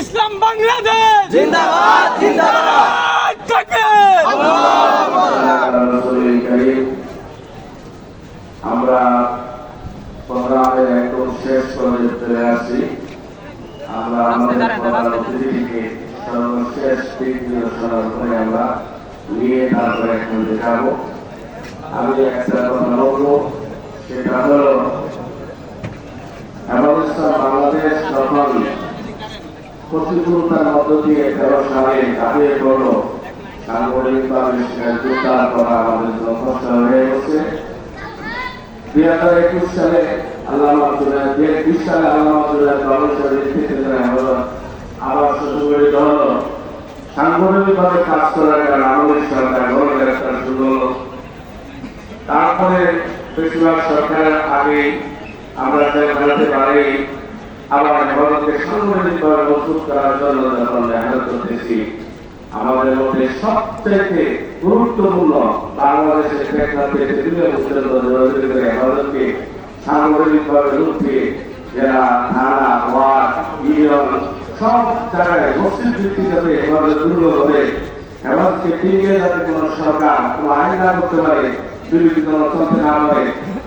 ইসলাম বাংলাদেশ। জিন্দাবাদ জিন্দাবাদ। থাকে আমরা সংগ্রামের একদম শেষ পর্যায়ে চলে আসছি। আমরা আমাদের প্রধান অতিথিকে সর্বশেষ আমরা নিয়ে তারপরে এখন দেখাবো। আমি একটা কথা বলব সেটা হলো হেফাজত বাংলাদেশ যখন প্রতিকূলতার মধ্য দিয়ে তেরো সালে দাঁড়িয়ে পড়ল সাংগঠনিকভাবে জোরদার করা আমাদের জন্য কষ্ট হয়ে গেছে। দুই হাজার একুশ সালে আল্লাহ মাহমুদুল্লাহ দুই কাজ করার কারণে সরকার তারপরে বেশিরভাগ সরকারের আগে আমরা জানতে পারি। আবার ভারতকে সাংগঠনিকভাবে মজবুত করার জন্য যখন মেহনত করতেছি। আমাদের মধ্যে সবচেয়ে গুরুত্বপূর্ণ বাংলাদেশের প্রেক্ষাপটে ভারতকে সাংগঠনিকভাবে রূপে যারা থানা, ওয়ার্ড সব জায়গায় মসজিদ ভিত্তিক হবে, হেফাজতকে টিকিয়ে যাতে কোনো সরকার কোনো আইন না করতে পারে বিরোধী কোনো না পারে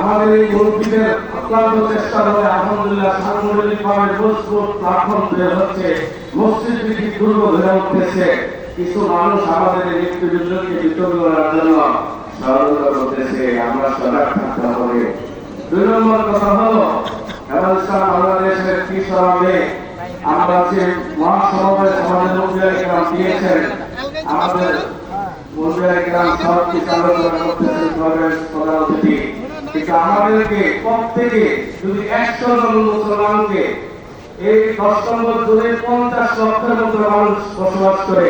আমাদের এই মুরব্বীদের অক্লান্ত চেষ্টা হলে আলহামদুলিল্লাহ সাংগঠনিকভাবে মজবুত প্ল্যাটফর্ম তৈরি হচ্ছে। মসজিদ ভিত্তিক দুর্গ হয়ে উঠতেছে কিছু মানুষ আমাদের এই মৃত্যুযুদ্ধকে বিতর্ক করার জন্য ষড়যন্ত্র করতেছে আমরা সজাগ থাকতে হবে। দুই নম্বর কথা হলো হেমন্ত ইসলাম বাংলাদেশের কি সমাবে? আমরা যে মহাসমাবেশ আমাদের মন্দিরে গ্রাম দিয়েছেন, আমাদের মন্দিরে গ্রাম সব কিছু আলোচনা করতেছেন সমাবেশ প্রধান অতিথি। আমাদেরকে প্রত্যেকে যদি একশো জন মুসলমানকে এই দশ নম্বর জুড়ে পঞ্চাশ লক্ষের মতো মানুষ বসবাস করে,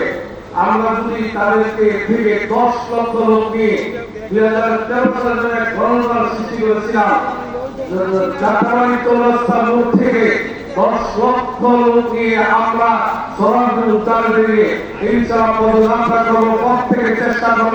আমরা যদি তাদেরকে থেকে দশ লক্ষ লোক নিয়ে দুই হাজার তেরো সালে এক গণতন্ত্র সৃষ্টি করেছিলাম যাত্রাবাড়ি থেকে আমরা সরাসরি উদ্ধার দিয়ে ইনশাআল্লাহ চেষ্টা করব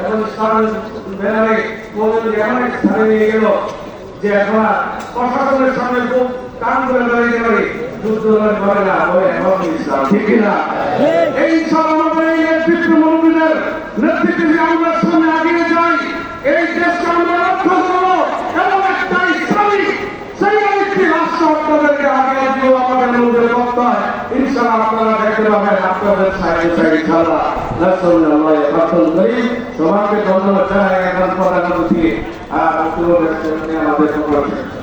এবং ইসলামের ব্যানারে মোদের এমন এক স্থানে নিয়ে গেল যে এখন প্রশাসনের সামনে খুব কান করে দাঁড়িয়ে পারে যুদ্ধ করে না বলে এখন ইসলাম। ঠিক না? এই সব আমাদের এই নেতৃত্ব মন্ত্রীদের নেতৃত্বে যে আমরা সামনে এগিয়ে যাই, এই দেশকে আমরা রক্ষা করব এবং একটা ইসলামিক সেই রাষ্ট্র আপনাদেরকে আগে দিয়েও আমাদের মধ্যে করতে হয় ইনশাআল্লাহ আপনারা দেখতে পাবেন আপনাদের সাইডে সাইডে ছাড়া রাসূলুল্লাহ পাঠন করি সবাইকে ধন্যবাদ আমাদের